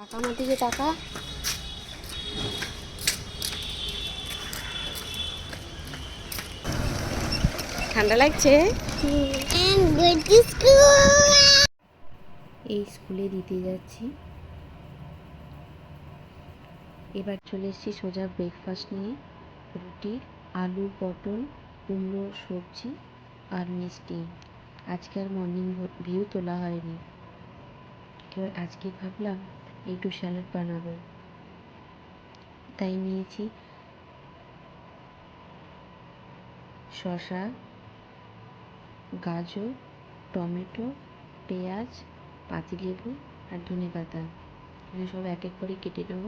টাকা আমার দিকে টাকা। ঠান্ডা লাগছে. এই স্কুলে দিতে যাচ্ছি। এবার চলে এসেছি সোজা ব্রেকফাস্ট নিয়ে। রুটি আলু পটল কুমড়ো সবজি আর মিষ্টি। আজকে আর মর্নিং ভিউ তোলা হয়নি। এবার আজকে ভাবলাম একটু স্যালাড বানাবো। তাই নিয়েছি শসা, গাজর, টমেটো, পেঁয়াজ, পাতিলেবু আর ধনে পাতা এগুলো সব এক এক করে কেটে নেব।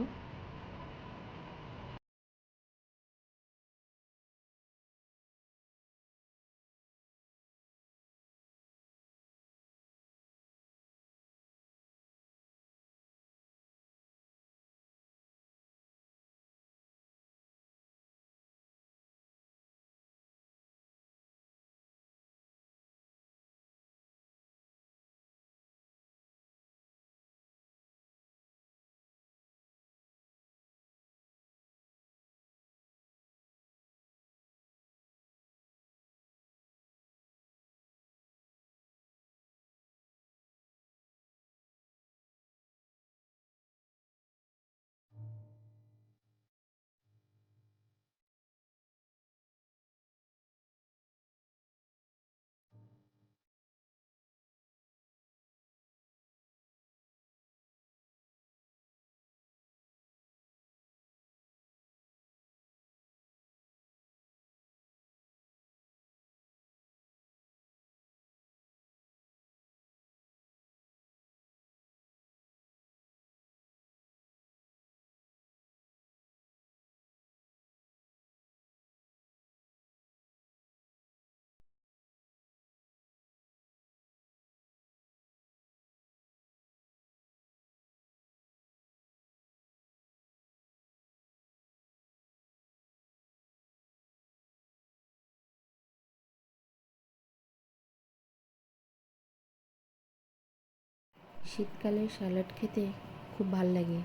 শীতকালে স্যালাড খেতে খুব ভালো লাগে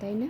তাই না?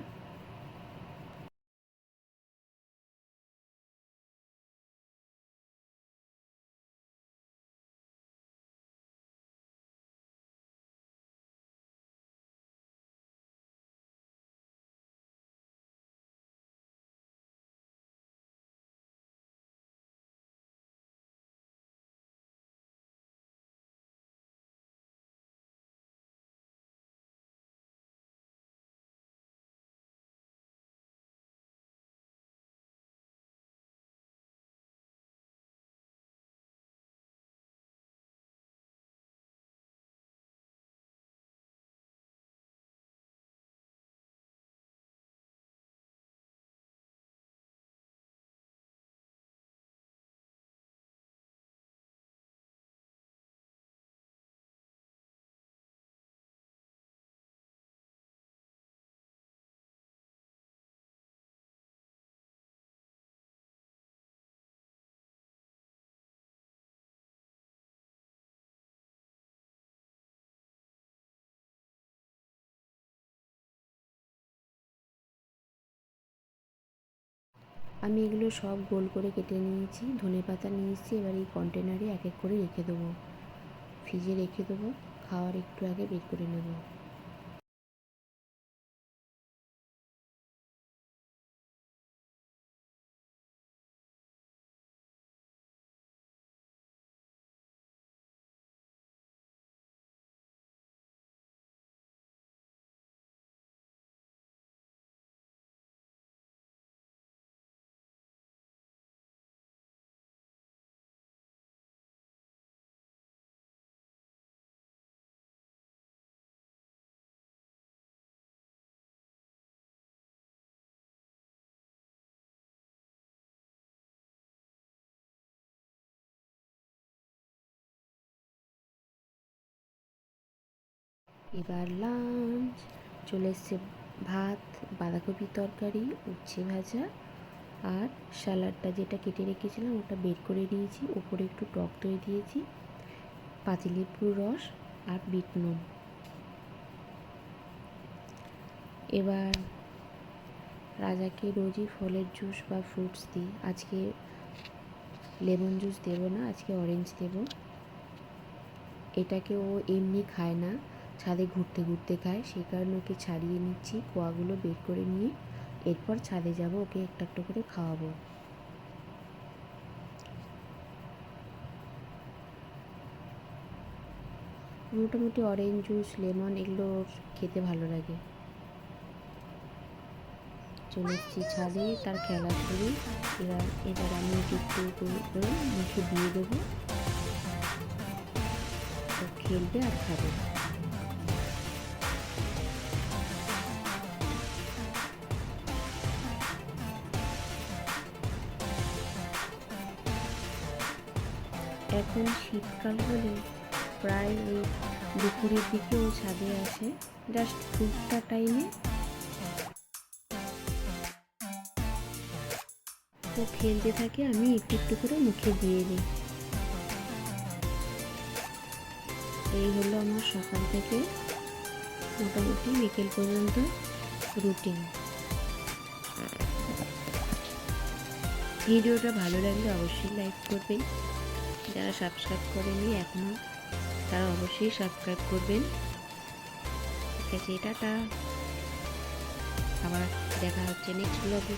আমি এগুলো সব গোল করে কেটে নিয়েছি, ধনে পাতা নিয়েছি, এবার এই কন্টেনারে এক এক করে রেখে দেবো। ফ্রিজে রেখে দেবো, খাওয়ার একটু আগে বের করে নেব। এবার লাঞ্চ চলে এসছে ভাত, বাঁধাকপি তরকারি, উচ্ছে ভাজা আর স্যালাডটা যেটা কেটে রেখেছিলাম ওটা বের করে দিয়েছি ওপরে একটু টক দই দিয়েছি পাতিলেবুর রস আর বিট নুন। এবার রাজাকে রোজই ফলের জুস বা ফ্রুটস দিই। আজকে লেমন জুস দেবো না, আজকে অরেঞ্জ দেবো। এটাকে ও এমনি খায় না। ছাদে ঘুরতে ঘুরতে খায় সেই কারণে ওকে ছাড়িয়ে নিচ্ছি কোয়াগুলো বের করে নিয়ে এরপর ছাদে যাব, ওকে একটা একটা করে খাওয়াবো। মোটামুটি অরেঞ্জ জুস লেমন এগুলো খেতে ভালো লাগে। চলে এসেছি ছাদে, তার খেলা করি এবার এবার আমি একটু মুখে দিয়ে দেবো। খেলবে আর খাবে। এখন শীতকাল হলে প্রায় ওই দুপুরের দিকে ও ছাদে আসে জাস্ট দুটা টাইমে ও খেলতে থাকে, আমি একটু একটু করে মুখে দিয়ে দিই। এই হলো আমার সকাল থেকে মোটামুটি বিকেল পর্যন্ত রুটিন ভিডিওটা ভালো লাগলে অবশ্যই লাইক করবেন। যারা সাবস্ক্রাইব করেনি এখনও তারা অবশ্যই সাবস্ক্রাইব করবেন। ঠিক আছে, টাটা। আবার দেখা হচ্ছে নেক্সট ব্লগে